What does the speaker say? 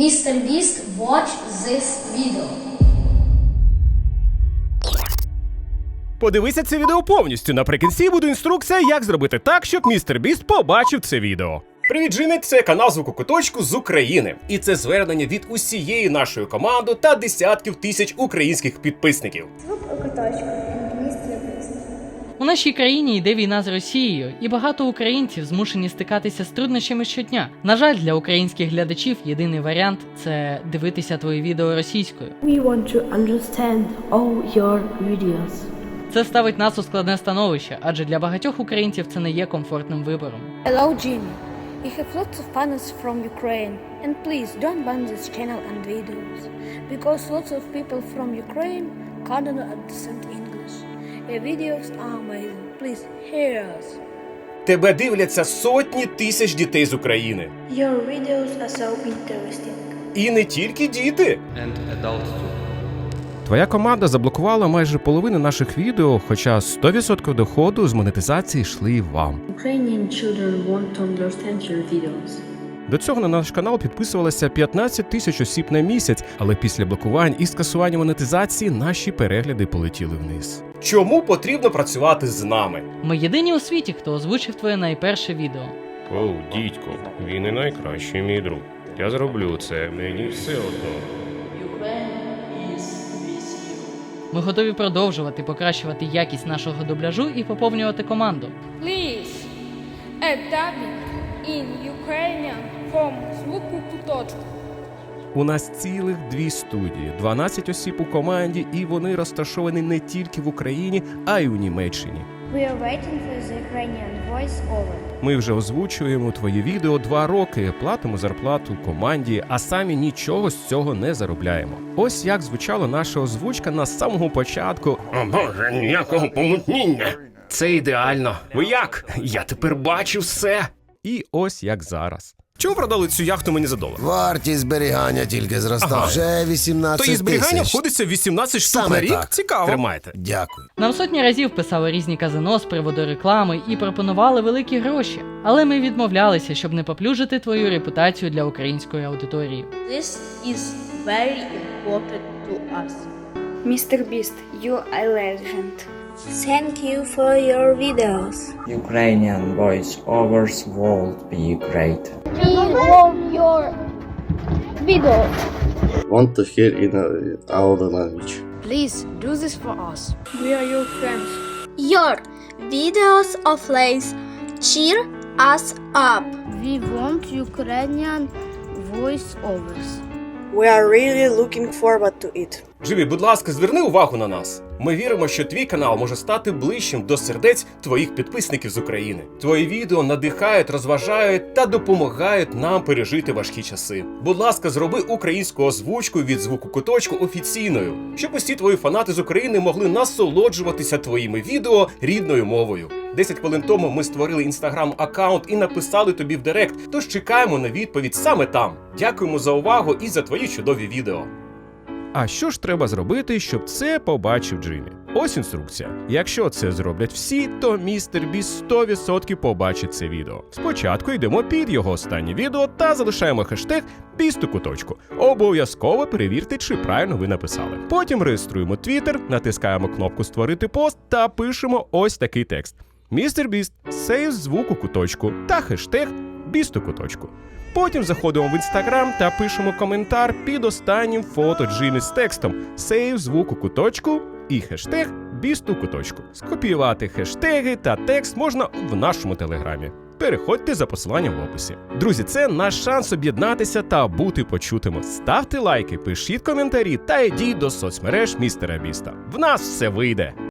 Mr. Beast, watch this video. Подивися це відео повністю. Наприкінці буде інструкція, як зробити так, щоб містер Біст побачив це відео. Привіт, Джиммі! Це канал Звуку Куточку з України. І це звернення від усієї нашої команди та десятків тисяч українських підписників. Звук куточку. У нашій країні йде війна з Росією, і багато українців змушені стикатися з труднощами щодня. На жаль, для українських глядачів єдиний варіант це дивитися твої відео російською. We want to understand all your videos. Це ставить нас у складне становище, адже для багатьох українців це не є комфортним вибором. Hello, Jimmy. You have lots of fans from Ukraine, and please don't ban this channel and videos, because lots of people from Ukraine can't understand English. Your videos are amazing. Please hear us. Тебе дивляться сотні тисяч дітей з України. Your videos are so interesting. І не тільки діти. and adults too. Твоя команда заблокувала майже половину наших відео, хоча 100% доходу з монетизації йшли вам. Ukrainian children want to understand your videos. До цього на наш канал підписувалося 15 тисяч осіб на місяць, але після блокувань і скасування монетизації наші перегляди полетіли вниз. Чому потрібно працювати з нами? Ми єдині у світі, хто озвучив твоє найперше відео. Оу, дідько, він і найкращий мій друг. Я зроблю це, мені все одно. Ми готові продовжувати покращувати якість нашого дубляжу і поповнювати команду. Please dubbing in Ukrainian from Звуку Куточку. У нас цілих дві студії, 12 осіб у команді, і вони розташовані не тільки в Україні, а й у Німеччині. We are waiting for the Ukrainian voice over. Ми вже озвучуємо твої відео два роки, платимо зарплату команді, а самі нічого з цього не заробляємо. Ось як звучала наша озвучка на самого початку. О боже, ніякого помутніння. Це ідеально. Ви як? Я тепер бачу все. І ось як зараз. Чому продали цю яхту мені за долар? Вартість зберігання тільки зростає. Ага. Вже 18 То і зберігання тисяч. входиться в 18 штук Саме на рік? так. Цікаво. Тримайте. Дякую. Нам сотні разів писали різні казино з приводу реклами і пропонували великі гроші, але ми відмовлялися, щоб не поплюжити твою репутацію для української аудиторії. This is very important to us. Mr. Beast, you are a legend. Thank you for your videos. Ukrainian voice overs would be great. We love your videos. want to hear in our language. Please do this for us. We are your friends. Your videos of lace cheer us up. We want Ukrainian voice overs. We are really looking forward to it. Джимі, будь ласка, зверни увагу на нас. Ми віримо, що твій канал може стати ближчим до сердець твоїх підписників з України. Твої відео надихають, розважають та допомагають нам пережити важкі часи. Будь ласка, зроби українську озвучку від звуку куточку офіційною, щоб усі твої фанати з України могли насолоджуватися твоїми відео рідною мовою. 10 хвилин тому ми створили інстаграм аккаунт і написали тобі в директ. Тож чекаємо на відповідь саме там. Дякуємо за увагу і за твої чудові відео. А що ж треба зробити, щоб це побачив Джиммі? Ось інструкція. Якщо це зроблять всі, то містер Біс 100% побачить це відео. Спочатку йдемо під його останнє відео та залишаємо хештег «Бісту куточку. Обов'язково перевірте, чи правильно ви написали. Потім реєструємо Twitter, натискаємо кнопку Створити пост та пишемо ось такий текст: Містер Біст, сейв звуку куточку та хештег «Бісту куточку. Потім заходимо в інстаграм та пишемо коментар під останнім фото Джимі з текстом Сейв звуку куточку і хештег бісту куточку. Скопіювати хештеги та текст можна в нашому телеграмі. Переходьте за посиланням в описі. Друзі, це наш шанс об'єднатися та бути почутими. Ставте лайки, пишіть коментарі та йдіть до соцмереж містера Біста. В нас все вийде.